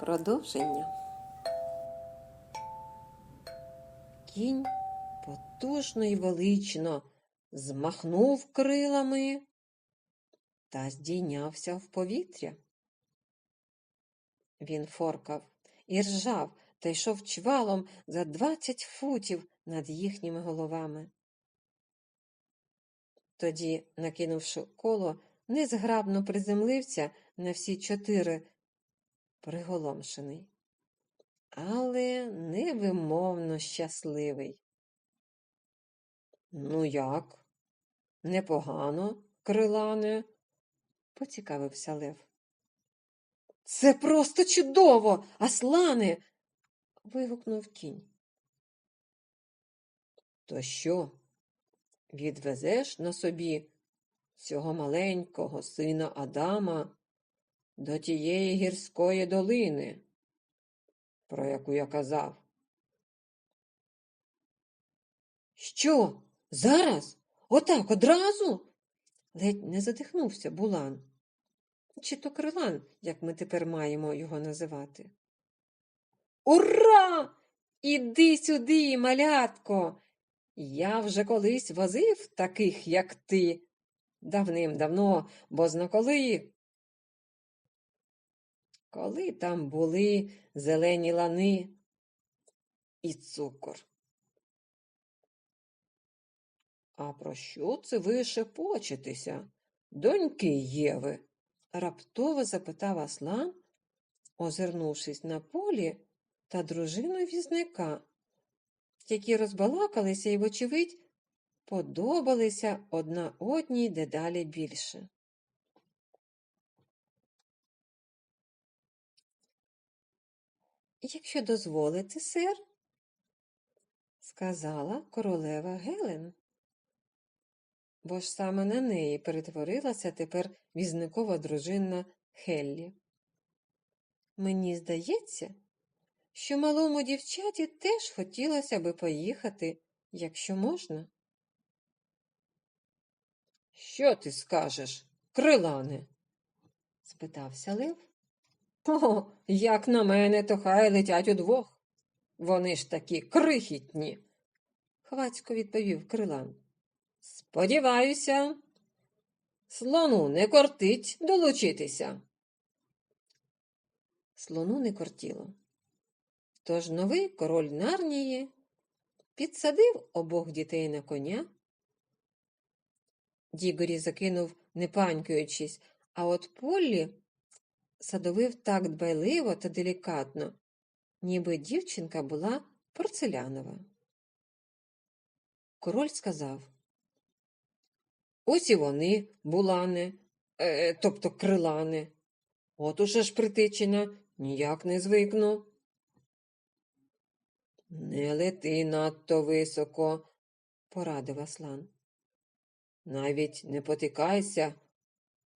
Продовження. Кінь потужно й велично змахнув крилами та здійнявся в повітря. Він форкав і ржав та йшов чвалом за двадцять футів над їхніми головами. Тоді, накинувши коло, незграбно приземлився на всі чотири приголомшений, але невимовно щасливий. Ну як? Непогано, крилане? поцікавився Лев. Це просто чудово, Аслане. вигукнув кінь. То що? Відвезеш на собі цього маленького сина Адама до тієї гірської долини, про яку я казав? Що? Зараз? Отак одразу? ледь не задихнувся Булан. Чи то крилан, як ми тепер маємо його називати. Ура! Іди сюди, малятко. Я вже колись возив таких, як ти. Давним-давно, бо зна коли. Там були зелені лани і цукор. А про що це ви шепочетеся, доньки Єви? раптово запитав Аслан, озирнувшись на полі та дружину візника, які розбалакалися і, вочевидь, подобалися одна одній дедалі більше. Якщо дозволите, сер, сказала королева Гелен. Бо ж саме на неї перетворилася тепер візникова дружина Хеллі. Мені здається, що малому дівчаті теж хотілося би поїхати, якщо можна. Що ти скажеш, крилане? спитався Лев. О, як на мене, то хай летять удвох. Вони ж такі крихітні, хвацько відповів крилан. Сподіваюся, слону не кортить долучитися. Слону не кортіло. Тож новий король Нарнії підсадив обох дітей на коня. Дігорі закинув, не панькаючись, а от Поллі садовив так дбайливо та делікатно, ніби дівчинка була порцелянова. Король сказав Ось і вони, булани, е, тобто крилани. От уже ж притичина, ніяк не звикну. Не лети надто високо, порадив Аслан. Навіть не потикайся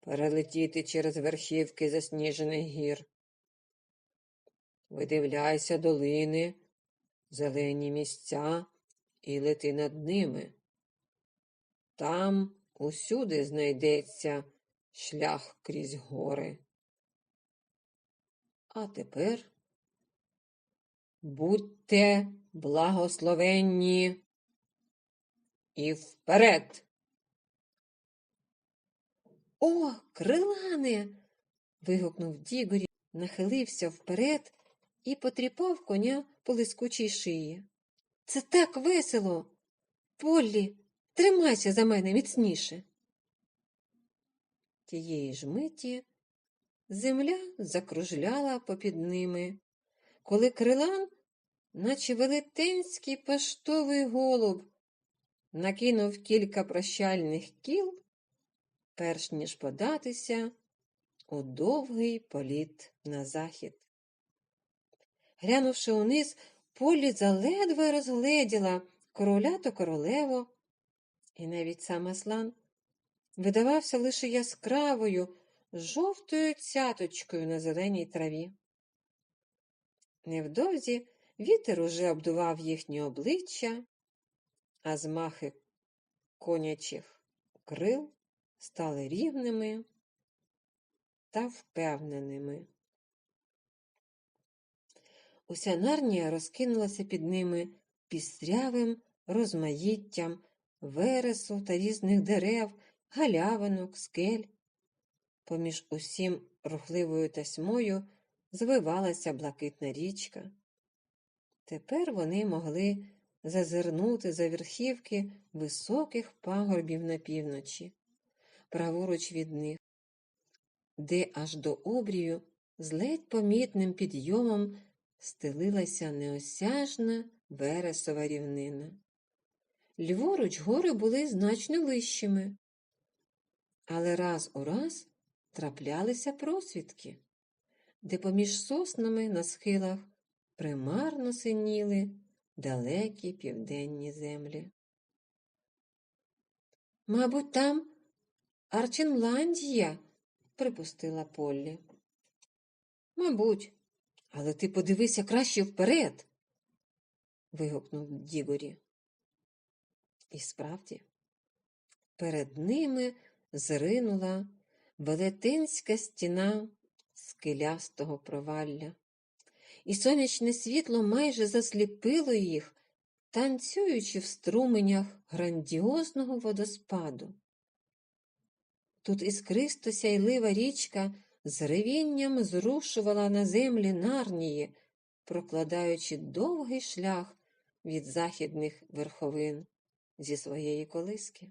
перелетіти через верхівки засніжених гір. Видивляйся долини, зелені місця і лети над ними. Там усюди знайдеться шлях крізь гори. А тепер будьте благословенні і вперед. О, крилане. вигукнув Дігорі, нахилився вперед і потріпав коня по лискучій шиї. Це так весело. Поллі, тримайся за мене міцніше. Тієї ж миті земля закружляла попід ними, коли крилан, наче велетенський поштовий голуб, накинув кілька прощальних кіл, перш ніж податися у довгий політ на захід. Глянувши униз, Полі заледве розгледіла короля та королеву, і навіть сам Аслан видавався лише яскравою, жовтою цяточкою на зеленій траві. Невдовзі вітер уже обдував їхні обличчя, а змахи конячих крил стали рівними та впевненими. Уся нарнія розкинулася під ними пістрявим розмаїттям вересу та різних дерев, галявинок, скель. Поміж усім рухливою тасьмою звивалася блакитна річка. Тепер вони могли зазирнути за верхівки високих пагорбів на півночі, праворуч від них, де аж до обрію з ледь помітним підйомом стелилася неосяжна вересова рівнина. Ліворуч гори були значно вищими, але раз у раз траплялися просвідки, де поміж соснами на схилах примарно синіли далекі південні землі. Мабуть, там Арченландія, припустила Поллі. Мабуть, але ти подивися краще вперед. вигукнув Дігорі. І справді, перед ними зринула велетенська стіна скелястого провалля, і сонячне світло майже засліпило їх, танцюючи в струменях грандіозного водоспаду. Тут іскристо сяйлива річка з ревінням зрушувала на землі нарнії, прокладаючи довгий шлях від західних верховин зі своєї колиски.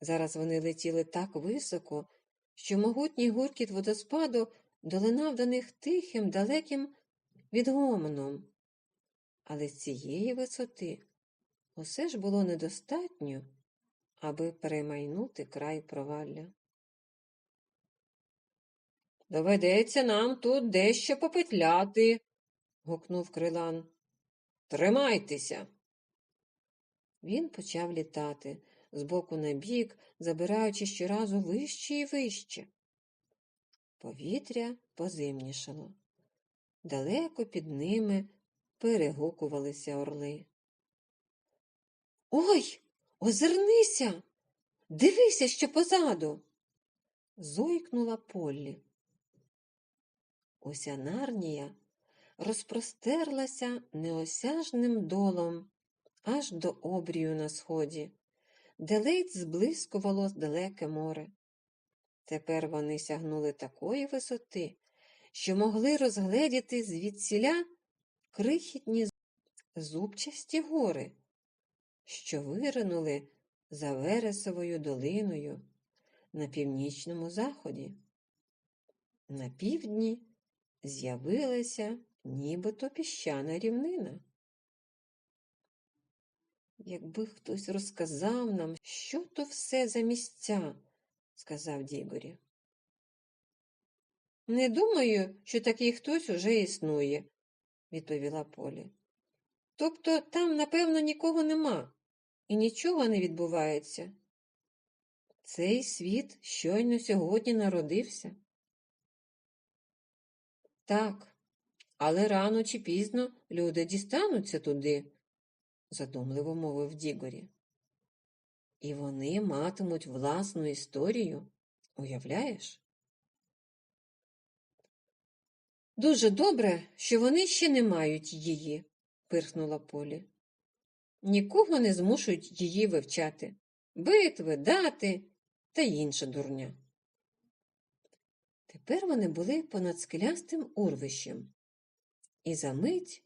Зараз вони летіли так високо, що могутній гуркіт водоспаду долинав до них тихим, далеким відгомоном. Але цієї висоти усе ж було недостатньо, аби перемайнути край провалля. Доведеться нам тут дещо попетляти, гукнув крилан. Тримайтеся. Він почав літати з боку на бік, забираючи щоразу вище і вище. Повітря позимнішало. Далеко під ними перегукувалися орли. Ой, озирнися, дивися, що позаду. зойкнула Поллі. Уся нарнія розпростерлася неосяжним долом аж до обрію на сході, де ледь зблискувало далеке море. Тепер вони сягнули такої висоти, що могли розгледіти звідсіля крихітні зубчасті гори, що виринули за Вересовою долиною на північному заході. На півдні з'явилася нібито піщана рівнина. Якби хтось розказав нам, що то все за місця, сказав Дігорі. Не думаю, що такий хтось уже існує, відповіла Полі. Тобто там, напевно, нікого нема і нічого не відбувається. Цей світ щойно сьогодні народився. Так, але рано чи пізно люди дістануться туди, задумливо мовив Дігорі. І вони матимуть власну історію, уявляєш? Дуже добре, що вони ще не мають її, пирхнула Полі. Нікого не змушують її вивчати. Битви, дати та інша дурня. Тепер вони були понад скелястим урвищем, і за мить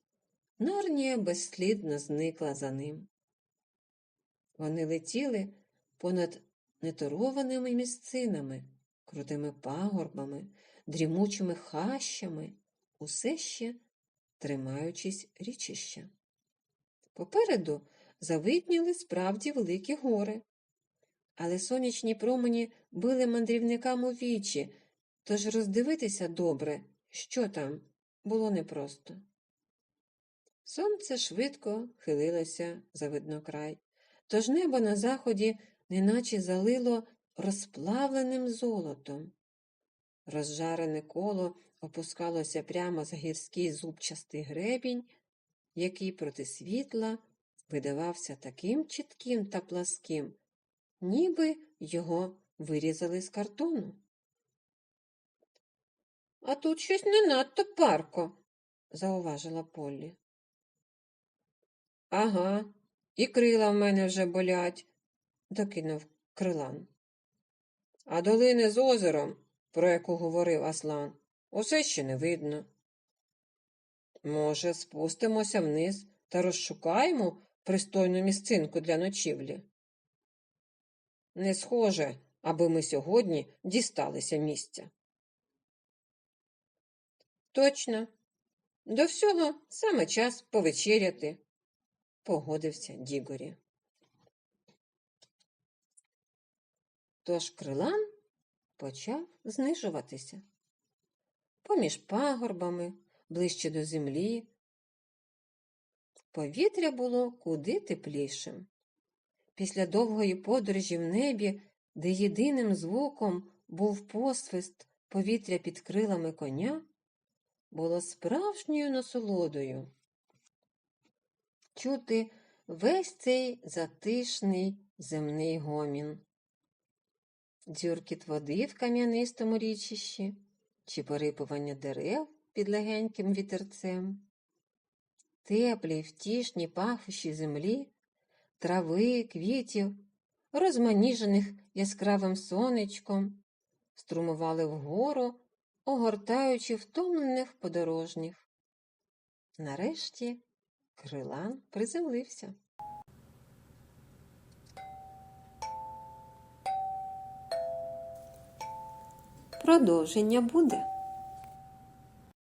Нарнія безслідно зникла за ним. Вони летіли понад неторованими місцинами, крутими пагорбами, дрімучими хащами, усе ще тримаючись річища. Попереду завидніли справді великі гори, але сонячні промені били мандрівникам у вічі, тож роздивитися добре, що там, було непросто. Сонце швидко хилилося за виднокрай, тож небо на заході неначе залило розплавленим золотом. Розжарене коло опускалося прямо за гірський зубчастий гребінь, який проти світла видавався таким чітким та пласким, ніби його вирізали з картону. А тут щось не надто парко, зауважила Поллі. Ага, і крила в мене вже болять, докинув крилан. А долини з озером, про яку говорив Аслан, усе ще не видно. Може, спустимося вниз та розшукаємо пристойну місцинку для ночівлі? Не схоже, аби ми сьогодні дісталися місця. Точно. До всього саме час повечеряти, погодився Дігорі. Тож крилан почав знижуватися. Поміж пагорбами, ближче до землі, повітря було куди теплішим. Після довгої подорожі в небі, де єдиним звуком був посвист повітря під крилами коня, було справжньою насолодою. Чути весь цей затишний земний гомін. Дзюркіт води в кам'янистому річищі чи порипування дерев під легеньким вітерцем, теплі втішні пахощі землі, трави, квітів, розманіжених яскравим сонечком, струмували вгору, огортаючи втомлених подорожніх. Нарешті крилан приземлився. Продовження буде.